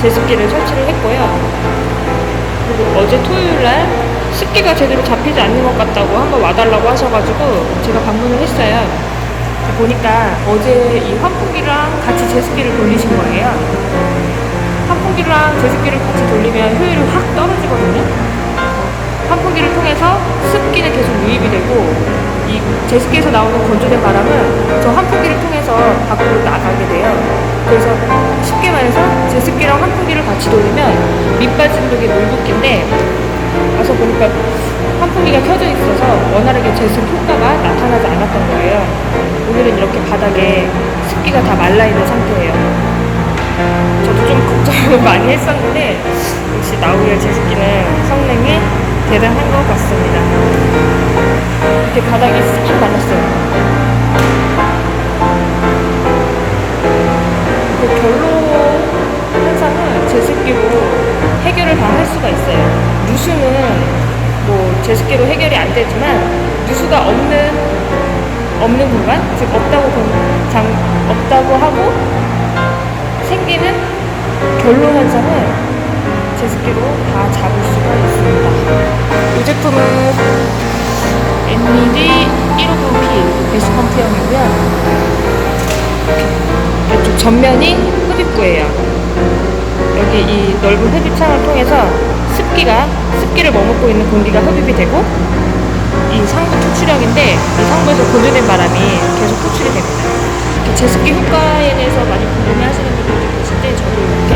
제습기를 설치를 했고요. 그리고 어제 토요일 날 습기가 제대로 잡히지 않는 것 같다고 한번 와달라고 하셔가지고 제가 방문을 했어요. 보니까 어제 이 환풍기랑 같이 제습기를 돌리신 거예요. 환풍기랑 제습기를 같이 돌리면 효율이 확 떨어지거든요. 환풍기를 통해서 습기는 계속 유입이 되고 이 제습기에서 나오는 건조된 바람은 저 환풍기를 통해서 밖으로 나가게 돼요. 그래서 쉽게 말해서 제습기랑 환풍기를 같이 돌리면 밑빠진 독이 물붓기인데 와서 보니까 환풍기가 켜져 있어서 원활하게 제습 효과가 나타나지 않았던 거예요. 오늘은 이렇게 바닥에 습기가 다 말라있는 상태예요. 저도 좀 걱정을 많이 했었는데 역시 나우의 제습기는 성능이 대단한 것 같습니다. 이렇게 바닥이 싹 말랐어요. 제습기로 해결을 다 할 수가 있어요. 누수는 뭐 제습기로 해결이 안 되지만 누수가 없는 없는 공간, 즉 없다고 본- 장, 없다고 하고 생기는 결로 현상은 제습기로 다 잡을 수가 있습니다. 이 제품은 LED 159P 배시컴프형이고요. 이쪽 전면이 흡입구예요. 넓은 흡입창을 통해서 습기가 습기를 머금고 있는 공기가 흡입이 되고 이 상부 투출형인데 이 상부에서 보내된 바람이 계속 투출이 됩니다. 이렇게 제습기 효과에 대해서 많이 궁금해 하시는 분들도 계실 때 저도 이렇게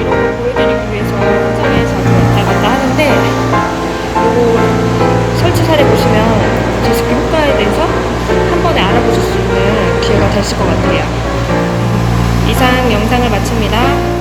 이런 걸 보여드리기 위해서 현장에 자주 왔다 갔다 하는데 이거 설치 사례 보시면 제습기 효과에 대해서 한 번에 알아보실 수 있는 기회가 되실 것 같아요. 이상 영상을 마칩니다.